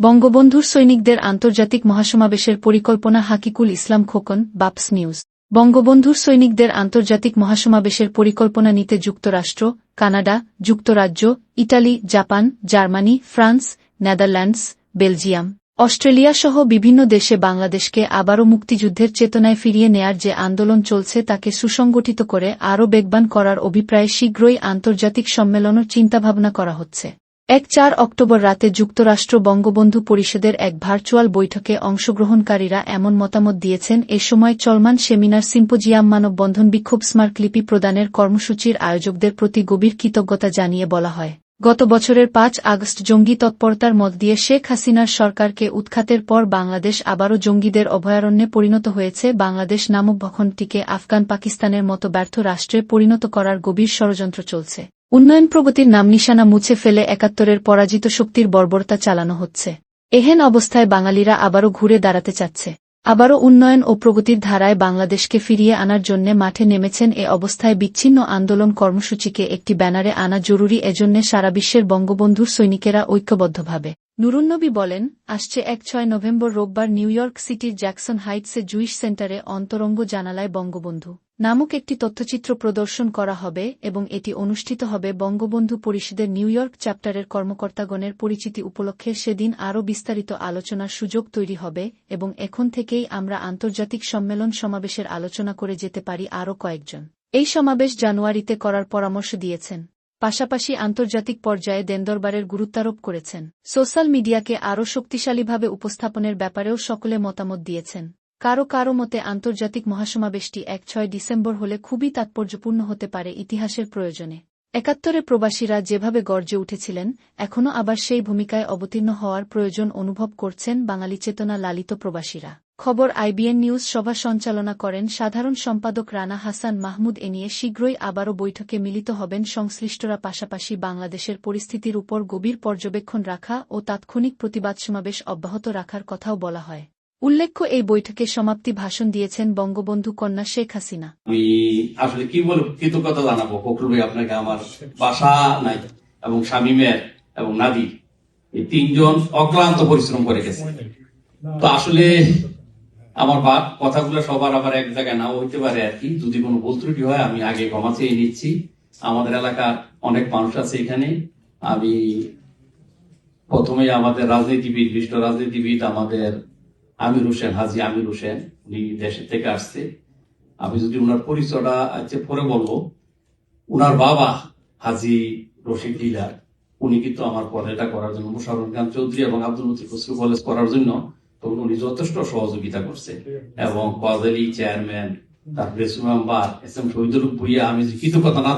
বঙ্গবন্ধুর সৈনিকদের আন্তর্জাতিক মহাসমাবেশের পরিকল্পনা হাকিকুল ইসলাম খোকন, বাপস নিউজ। বঙ্গবন্ধুর সৈনিকদের আন্তর্জাতিক মহাসমাবেশের পরিকল্পনা নিতে যুক্তরাষ্ট্র, কানাডা, যুক্তরাজ্য Italy Japan, Germany, France, Netherlands, Belgium, Australia সহ বিভিন্ন দেশে বাংলাদেশকে আবারও মুক্তিযুদ্ধের চেতনায় ফিরিয়ে নেয়ার যে আন্দোলন চলছে তাকে সুসংগঠিত করে আরও বেগবান করার অভিপ্রায়ে শীঘ্রই আন্তর্জাতিক সম্মেলনের চিন্তাভাবনা করা হচ্ছে। এক চার অক্টোবর রাতে যুক্তরাষ্ট্র বঙ্গবন্ধু পরিষদের এক ভার্চুয়াল বৈঠকে অংশগ্রহণকারীরা এমন মতামত দিয়েছেন, এ সময় চলমান সেমিনার সিম্পোজিয়াম মানববন্ধন বিক্ষোভ স্মারকলিপি প্রদানের কর্মসূচির আয়োজকদের প্রতি গভীর কৃতজ্ঞতা জানিয়ে বলা হয়। গত বছরের পাঁচ আগস্ট জঙ্গি তৎপরতার মত দিয়ে শেখ হাসিনার সরকারকে উৎখাতের পর বাংলাদেশ আবারও জঙ্গিদের অভয়ারণ্যে পরিণত হয়েছে। বাংলাদেশ নামক ভখনটিকে আফগান পাকিস্তানের মতো ব্যর্থ রাষ্ট্রে পরিণত করার গভীর ষড়যন্ত্র চলছে। উন্নয়ন প্রগতির নাম নিশানা মুছে ফেলে একাত্তরের পরাজিত শক্তির বর্বরতা চালানো হচ্ছে। এহেন অবস্থায় বাঙালিরা আবারও ঘুরে দাঁড়াতে চাচ্ছে। আবারও উন্নয়ন ও প্রগতির ধারায় বাংলাদেশকে ফিরিয়ে আনার জন্য মাঠে নেমেছেন এ অবস্থায় বিচ্ছিন্ন আন্দোলন কর্মসূচিকে একটি ব্যানারে আনা জরুরি এজন্যে সারা বিশ্বের বঙ্গবন্ধুর সৈনিকেরা ঐক্যবদ্ধভাবে। নুরুন্নবী বলেন, আসছে এক ছয় নভেম্বর রোববার নিউ ইয়র্ক সিটির জ্যাকসন হাইটসে জুইশ সেন্টারে অন্তরঙ্গ জানালায় বঙ্গবন্ধু নামক একটি তথ্যচিত্র প্রদর্শন করা হবে এবং এটি অনুষ্ঠিত হবে বঙ্গবন্ধু পরিষদের নিউ ইয়র্ক চ্যাপ্টারের কর্মকর্তাগণের পরিচিতি উপলক্ষে সেদিন আরও বিস্তারিত আলোচনার সুযোগ তৈরি হবে এবং এখন থেকেই আমরা আন্তর্জাতিক সম্মেলন সমাবেশের আলোচনা করে যেতে পারি আরও কয়েকজন। এই সমাবেশ জানুয়ারিতে করার পরামর্শ দিয়েছেন। পাশাপাশি আন্তর্জাতিক পর্যায়ে দেনদরবারের গুরুত্বারোপ করেছেন। সোশ্যাল মিডিয়াকে আরও শক্তিশালীভাবে উপস্থাপনের ব্যাপারেও সকলে মতামত দিয়েছেন। কারও কারও মতে আন্তর্জাতিক মহাসমাবেশটি এক ছয় ডিসেম্বর হলে খুবই তাৎপর্যপূর্ণ হতে পারে ইতিহাসের প্রয়োজনে। একাত্তরে প্রবাসীরা যেভাবে গর্জে উঠেছিলেন, এখনও আবার সেই ভূমিকায় অবতীর্ণ হওয়ার প্রয়োজন অনুভব করছেন বাঙালি চেতনা লালিত প্রবাসীরা। খবর আইবিএন নিউজ সভা সঞ্চালনা করেন সাধারণ সম্পাদক রানা হাসান মাহমুদ এ নিয়ে শীঘ্রই আবারও বৈঠকে মিলিত হবেন সংশ্লিষ্টরা পাশাপাশি বাংলাদেশের পরিস্থিতির উপর গভীর পর্যবেক্ষণ রাখা ও তাৎক্ষণিক প্রতিবাদ সমাবেশ অব্যাহত রাখার কথাও বলা হয়। উল্লেখ্য, এই বৈঠকে সমাপ্তি ভাষণ দিয়েছেন বঙ্গবন্ধু কন্যা শেখ হাসিনা। আমি আসলে কি বলব, কৃতজ্ঞতা জানাব, ফখরুল ভাই আপনাকে আমার বাসা নাই এবং শামিমের এবং নাদি এই তিনজন অক্লান্ত পরিশ্রম করে গেছে। তো আসলে আমার বা- কথাগুলো সবার আবার এক জায়গায় নাও হইতে পারে আর কি। যদি কোনো ভুল ত্রুটি হয়, আমি আগে ক্ষমা চেয়ে নিচ্ছি। আমাদের এলাকার অনেক মানুষ আছে এখানে। আমি প্রথমে আমাদের রাজনীতিবিদ, বিশিষ্ট রাজনীতিবিদ, আমাদের আমির হোসেন, হাজি আমির হোসেন, উনি দেশের থেকে আসছে। আমি যদি উনার পরিচয়টা আজকে পরে বলব, উনার বাবা হাজি রশিদ ডিলার উনি কিন্তু আমার পড়ালেখা করার জন্য মুশারফ খান চৌধুরী এবং আব্দুল মতির খসরু কলেজ করার জন্য তখন উনি যথেষ্ট সহযোগিতা করছে। এবং কজলি চেয়ারম্যান তারপরে press member, S M Shahidul Bhuiyan, আমি কৃতজ্ঞতা না